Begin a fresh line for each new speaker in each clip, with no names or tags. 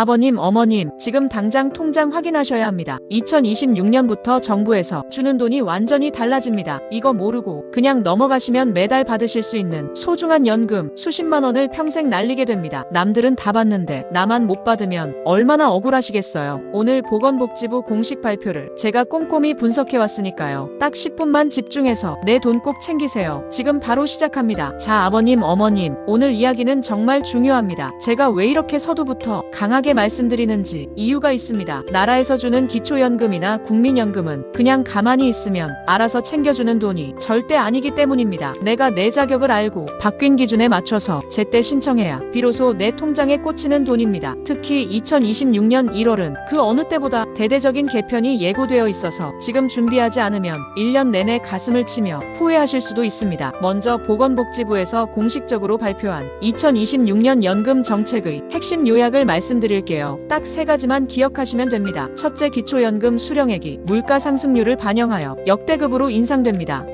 아버님, 어머님, 지금 당장 통장 확인하셔야 합니다. 2026년부터 정부에서 주는 돈이 완전히 달라집니다. 이거 모르고 그냥 넘어가시면 매달 받으실 수 있는 소중한 연금 수십만 원을 평생 날리게 됩니다. 남들은 다 받는데 나만 못 받으면 얼마나 억울하시겠어요. 오늘 보건복지부 공식 발표를 제가 꼼꼼히 분석해 왔으니까요. 딱 10분만 집중해서 내 돈 꼭 챙기세요. 지금 바로 시작합니다. 자, 아버님, 어머님, 오늘 이야기는 정말 중요합니다. 제가 왜 이렇게 서두부터 강하게 말씀드리는지 이유가 있습니다. 나라에서 주는 기초연금이나 국민연금은 그냥 가만히 있으면 알아서 챙겨주는 돈이 절대 아니기 때문입니다. 내가 내 자격을 알고 바뀐 기준에 맞춰서 제때 신청해야 비로소 내 통장에 꽂히는 돈입니다. 특히 2026년 1월은 그 어느 때보다 대대적인 개편이 예고되어 있어서 지금 준비하지 않으면 1년 내내 가슴을 치며 후회하실 수도 있습니다. 먼저 보건복지부에서 공식적으로 발표한 2026년 연금 정책의 핵심 요약을 말씀드릴 게요. 딱 세 가지만 기억하시면 됩니다. 첫째 기초연금 수령액이 물가 상승률을 반영하여 역대급으로 인상됩니다.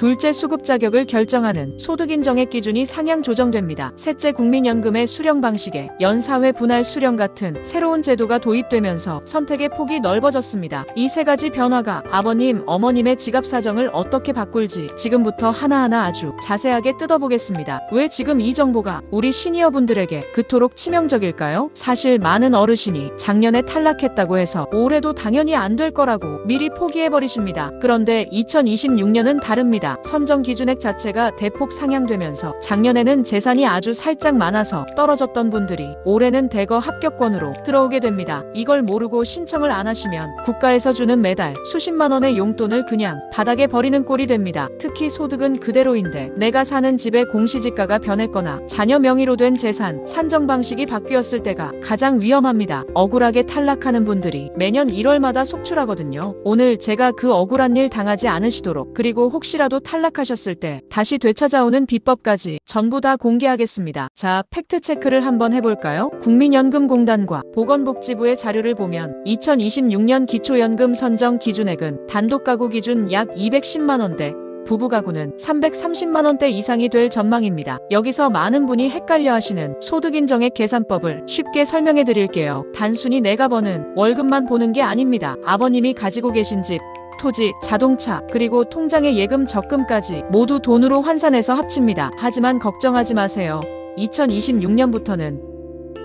둘째 수급 자격을 결정하는 소득 인정액 기준이 상향 조정됩니다. 셋째 국민연금의 수령 방식에 연사회 분할 수령 같은 새로운 제도가 도입되면서 선택의 폭이 넓어졌습니다. 이 세 가지 변화가 아버님, 어머님의 지갑 사정을 어떻게 바꿀지 지금부터 하나하나 아주 자세하게 뜯어보겠습니다. 왜 지금 이 정보가 우리 시니어분들에게 그토록 치명적일까요? 사실 많은 어르신이 작년에 탈락했다고 해서 올해도 당연히 안 될 거라고 미리 포기해버리십니다. 그런데 2026년은 다릅니다. 선정 기준액 자체가 대폭 상향되면서 작년에는 재산이 아주 살짝 많아서 떨어졌던 분들이 올해는 대거 합격권으로 들어오게 됩니다. 이걸 모르고 신청을 안 하시면 국가에서 주는 매달 수십만 원의 용돈을 그냥 바닥에 버리는 꼴이 됩니다. 특히 소득은 그대로인데 내가 사는 집의 공시지가가 변했거나 자녀 명의로 된 재산 산정 방식이 바뀌었을 때가 가장 위험합니다. 억울하게 탈락하는 분들이 매년 1월마다 속출하거든요. 오늘 제가 그 억울한 일 당하지 않으시도록 그리고 혹시라도 탈락하셨을 때 다시 되찾아오는 비법까지 전부 다 공개하겠습니다. 자, 팩트 체크를 한번 해볼까요? 국민연금공단과 보건복지부의 자료를 보면 2026년 기초연금 선정 기준액은 단독 가구 기준 약 210만 원대, 부부 가구는 330만 원대 이상이 될 전망입니다. 여기서 많은 분이 헷갈려 하시는 소득 인정액 계산법을 쉽게 설명해 드릴게요. 단순히 내가 버는 월급만 보는 게 아닙니다. 아버님이 가지고 계신 집, 토지, 자동차, 그리고 통장의 예금 적금까지 모두 돈으로 환산해서 합칩니다. 하지만 걱정하지 마세요. 2026년부터는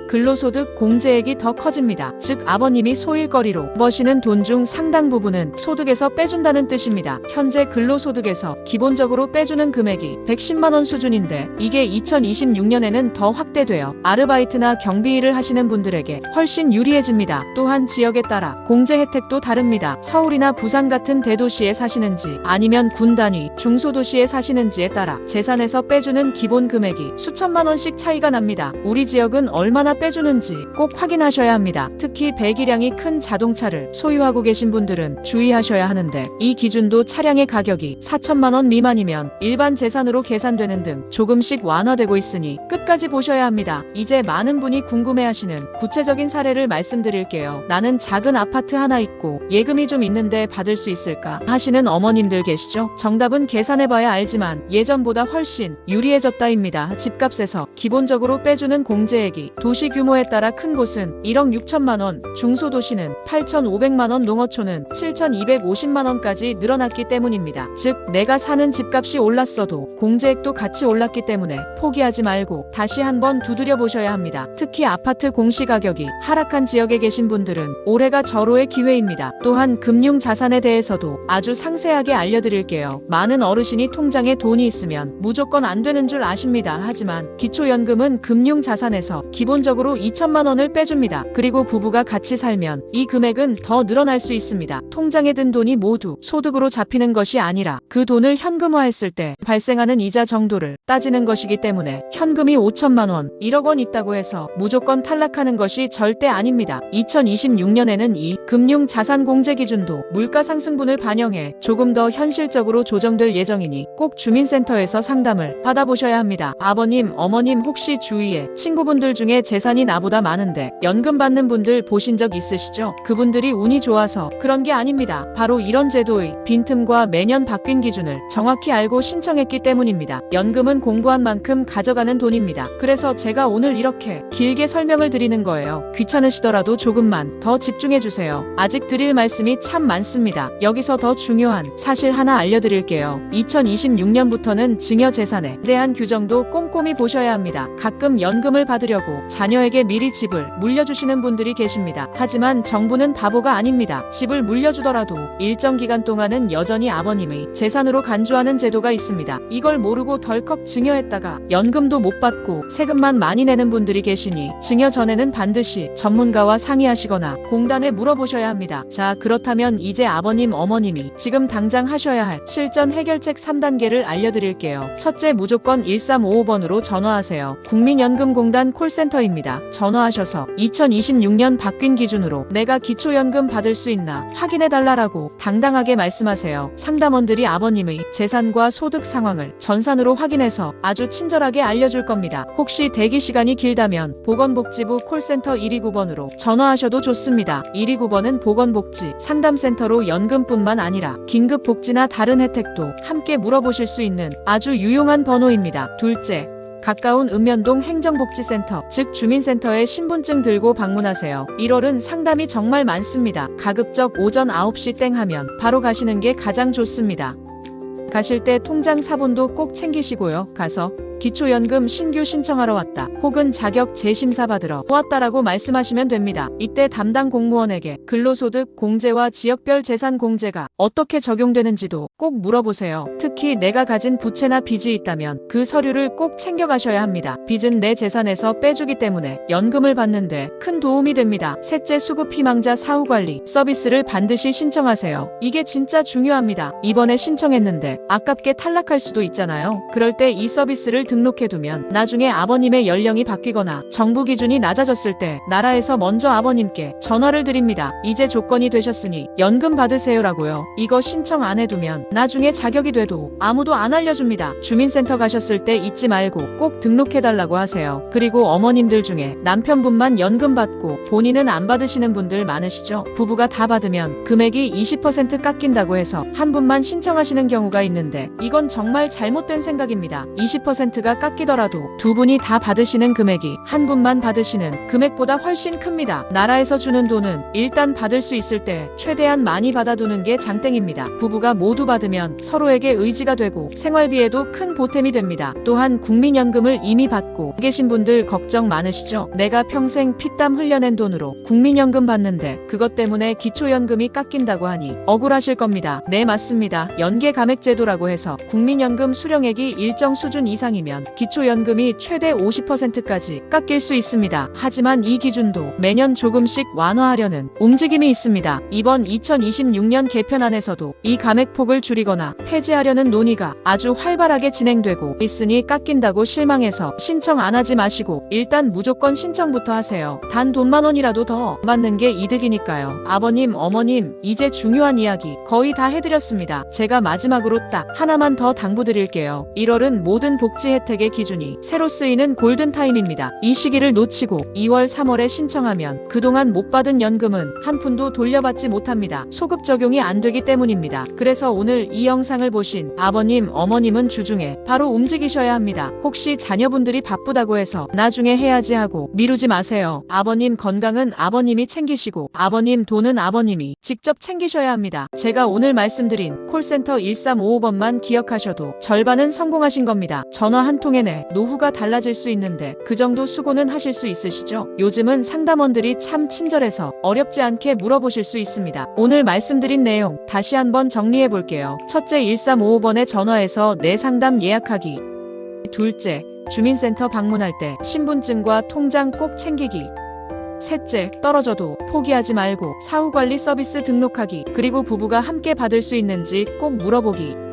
근로소득 공제액이 더 커집니다. 즉 아버님이 소일거리로 버시는 돈 중 상당 부분은 소득에서 빼준다는 뜻입니다. 현재 근로소득에서 기본적으로 빼주는 금액이 110만 원 수준인데 이게 2026년에는 더 확대되어 아르바이트나 경비 일을 하시는 분들에게 훨씬 유리해집니다. 또한 지역에 따라 공제 혜택도 다릅니다. 서울이나 부산 같은 대도시에 사시는지 아니면 군 단위 중소도시에 사시는지에 따라 재산에서 빼주는 기본 금액이 수천만 원씩 차이가 납니다. 우리 지역은 얼마나 빼주는지 꼭 확인하셔야 합니다. 특히 배기량이 큰 자동차를 소유하고 계신 분들은 주의하셔야 하는데 이 기준도 차량의 가격이 4천만 원 미만이면 일반 재산으로 계산되는 등 조금씩 완화되고 있으니 끝까지 보셔야 합니다. 이제 많은 분이 궁금해하시는 구체적인 사례를 말씀드릴게요. 나는 작은 아파트 하나 있고 예금이 좀 있는데 받을 수 있을까 하시는 어머님들 계시죠? 정답은 계산해봐야 알지만 예전보다 훨씬 유리해졌다입니다. 집값에서 기본적으로 빼주는 공제액이 도시 규모에 따라 큰 곳은 1억 6천만 원, 중소도시는 8,500만 원, 농어촌은 7,250만 원까지 늘어났기 때문입니다. 즉, 내가 사는 집값이 올랐어도 공제액도 같이 올랐기 때문에 포기하지 말고 다시 한번 두드려 보셔야 합니다. 특히 아파트 공시 가격이 하락한 지역에 계신 분들은 올해가 절호의 기회입니다. 또한 금융 자산에 대해서도 아주 상세하게 알려드릴게요. 많은 어르신이 통장에 돈이 있으면 무조건 안 되는 줄 아십니다. 하지만 기초연금은 금융 자산에서 기본적으로 2천만 원을 빼줍니다. 그리고 부부가 같이 살면 이 금액은 더 늘어날 수 있습니다. 통장에 든 돈이 모두 소득으로 잡히는 것이 아니라 그 돈을 현금화했을 때 발생하는 이자 정도를 따지는 것이기 때문에 현금이 5천만 원, 1억 원 있다고 해서 무조건 탈락하는 것이 절대 아닙니다. 2026년에는 이 금융 자산 공제 기준도 물가 상승분을 반영해 조금 더 현실적으로 조정될 예정이니 꼭 주민센터에서 상담을 받아보셔야 합니다. 아버님, 어머님 혹시 주위에 친구분들 중에 재산 재산이 나보다 많은데 연금 받는 분들 보신 적 있으시죠? 그분들이 운이 좋아서 그런 게 아닙니다. 바로 이런 제도의 빈틈과 매년 바뀐 기준을 정확히 알고 신청했기 때문입니다. 연금은 공부한 만큼 가져가는 돈입니다. 그래서 제가 오늘 이렇게 길게 설명을 드리는 거예요. 귀찮으시더라도 조금만 더 집중해 주세요. 아직 드릴 말씀이 참 많습니다. 여기서 더 중요한 사실 하나 알려드릴게요. 2026년부터는 증여 재산에 대한 규정도 꼼꼼히 보셔야 합니다. 가끔 연금을 받으려고 자녀에게 미리 집을 물려주시는 분들이 계십니다. 하지만 정부는 바보가 아닙니다. 집을 물려주더라도 일정 기간 동안은 여전히 아버님의 재산으로 간주하는 제도가 있습니다. 이걸 모르고 덜컥 증여했다가 연금도 못 받고 세금만 많이 내는 분들이 계시니 증여 전에는 반드시 전문가와 상의하시거나 공단에 물어보셔야 합니다. 자, 그렇다면 이제 아버님, 어머님이 지금 당장 하셔야 할 실전 해결책 3단계를 알려드릴게요. 첫째, 무조건 1355번으로 전화하세요. 국민연금공단 콜센터입니다. 전화하셔서 2026년 바뀐 기준으로 내가 기초연금 받을 수 있나 확인해달라라고 당당하게 말씀하세요. 상담원들이 아버님의 재산과 소득 상황을 전산으로 확인해서 아주 친절하게 알려줄 겁니다. 혹시 대기 시간이 길다면 보건복지부 콜센터 129번으로 전화하셔도 좋습니다. 129번은 보건복지 상담센터로 연금뿐만 아니라 긴급복지나 다른 혜택도 함께 물어보실 수 있는 아주 유용한 번호입니다. 둘째, 가까운 읍면동 행정복지센터, 즉 주민센터에 신분증 들고 방문하세요. 1월은 상담이 정말 많습니다. 가급적 오전 9시 땡 하면 바로 가시는 게 가장 좋습니다. 가실 때 통장 사본도 꼭 챙기시고요. 가서 기초연금 신규 신청하러 왔다. 혹은 자격 재심사 받으러 왔다라고 말씀하시면 됩니다. 이때 담당 공무원에게 근로소득 공제와 지역별 재산 공제가 어떻게 적용되는지도 꼭 물어보세요. 특히 내가 가진 부채나 빚이 있다면 그 서류를 꼭 챙겨가셔야 합니다. 빚은 내 재산에서 빼주기 때문에 연금을 받는데 큰 도움이 됩니다. 셋째 수급 희망자 사후 관리 서비스를 반드시 신청하세요. 이게 진짜 중요합니다. 이번에 신청했는데 아깝게 탈락할 수도 있잖아요. 그럴 때 이 서비스를 등록해두면 나중에 아버님의 연령이 바뀌거나 정부 기준이 낮아졌을 때 나라에서 먼저 아버님께 전화를 드립니다. 이제 조건이 되셨으니 연금 받으세요라고요. 이거 신청 안 해두면 나중에 자격이 돼도 아무도 안 알려줍니다. 주민센터 가셨을 때 잊지 말고 꼭 등록해달라고 하세요. 그리고 어머님들 중에 남편분만 연금 받고 본인은 안 받으시는 분들 많으시죠? 부부가 다 받으면 금액이 20% 깎인다고 해서 한 분만 신청하시는 경우가 있는데 이건 정말 잘못된 생각입니다. 20%가 깎이더라도 두 분이 다 받으시는 금액이 한 분만 받으시는 금액보다 훨씬 큽니다. 나라에서 주는 돈은 일단 받을 수 있을 때 최대한 많이 받아두는 게 장땡입니다. 부부가 모두 받으면 서로에게 의지가 되고 생활비에도 큰 보탬이 됩니다. 또한 국민연금을 이미 받고 계신 분들 걱정 많으시죠? 내가 평생 피땀 흘려낸 돈으로 국민연금 받는데 그것 때문에 기초연금이 깎인다고 하니 억울하실 겁니다. 네, 맞습니다. 연계 감액제도라고 해서 국민연금 수령액이 일정 수준 이상 이면 기초연금이 최대 50%까지 깎일 수 있습니다. 하지만 이 기준도 매년 조금씩 완화하려는 움직임이 있습니다. 이번 2026년 개편안에서도 이 감액폭을 줄이거나 폐지하려는 논의가 아주 활발하게 진행되고 있으니 깎인다고 실망해서 신청 안 하지 마시고 일단 무조건 신청부터 하세요. 단 돈만 원이라도 더 받는 게 이득이니까요. 아버님, 어머님, 이제 중요한 이야기 거의 다 해드렸습니다. 제가 마지막으로 딱 하나만 더 당부드릴게요. 1월은 모든 복지 혜택의 기준이 새로 쓰이는 골든타임입니다. 이 시기를 놓치고 2월, 3월에 신청하면 그동안 못 받은 연금은 한 푼도 돌려받지 못합니다. 소급 적용이 안 되기 때문입니다. 그래서 오늘 이 영상을 보신 아버님, 어머님은 주중에 바로 움직이셔야 합니다. 혹시 자녀분들이 바쁘다고 해서 나중에 해야지 하고 미루지 마세요. 아버님 건강은 아버님이 챙기시고 아버님 돈은 아버님이 직접 챙기셔야 합니다. 제가 오늘 말씀드린 콜센터 1355번만 기억하셔도 절반은 성공하신 겁니다. 전화 한 통에 내 노후가 달라질 수 있는데 그 정도 수고는 하실 수 있으시죠? 요즘은 상담원들이 참 친절해서 어렵지 않게 물어보실 수 있습니다. 오늘 말씀드린 내용 다시 한번 정리해 볼게요. 첫째 1355번에 전화해서 내 상담 예약하기. 둘째, 주민센터 방문할 때 신분증과 통장 꼭 챙기기. 셋째, 떨어져도 포기하지 말고 사후관리 서비스 등록하기. 그리고 부부가 함께 받을 수 있는지 꼭 물어보기.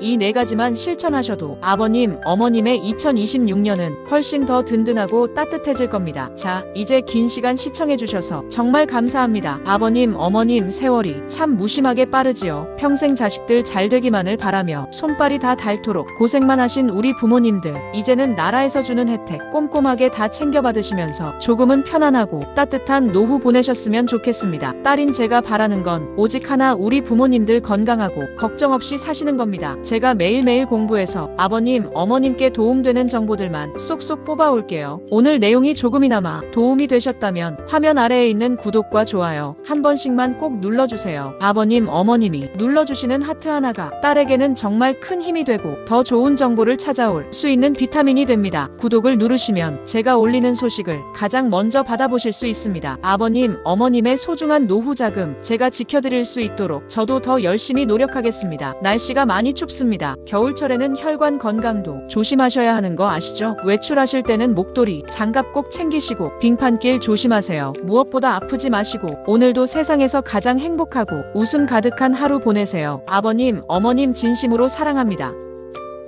이 네 가지만 실천하셔도 아버님, 어머님의 2026년은 훨씬 더 든든하고 따뜻해질 겁니다. 자, 이제 긴 시간 시청해주셔서 정말 감사합니다. 아버님, 어머님, 세월이 참 무심하게 빠르지요. 평생 자식들 잘 되기만을 바라며 손발이 다 닳도록 고생만 하신 우리 부모님들, 이제는 나라에서 주는 혜택 꼼꼼하게 다 챙겨받으시면서 조금은 편안하고 따뜻한 노후 보내셨으면 좋겠습니다. 딸인 제가 바라는 건 오직 하나 우리 부모님들 건강하고 걱정 없이 사시는 겁니다. 제가 매일매일 공부해서 아버님, 어머님께 도움되는 정보들만 쏙쏙 뽑아올게요. 오늘 내용이 조금이나마 도움이 되셨다면 화면 아래에 있는 구독과 좋아요 한 번씩만 꼭 눌러주세요. 아버님, 어머님이 눌러주시는 하트 하나가 딸에게는 정말 큰 힘이 되고 더 좋은 정보를 찾아올 수 있는 비타민이 됩니다. 구독을 누르시면 제가 올리는 소식을 가장 먼저 받아보실 수 있습니다. 아버님, 어머님의 소중한 노후 자금 제가 지켜드릴 수 있도록 저도 더 열심히 노력하겠습니다. 날씨가 많이 춥 습니다. 겨울철에는 혈관 건강도 조심하셔야 하는 거 아시죠? 외출하실 때는 목도리, 장갑 꼭 챙기시고 빙판길 조심하세요. 무엇보다 아프지 마시고 오늘도 세상에서 가장 행복하고 웃음 가득한 하루 보내세요. 아버님, 어머님 진심으로 사랑합니다.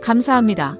감사합니다.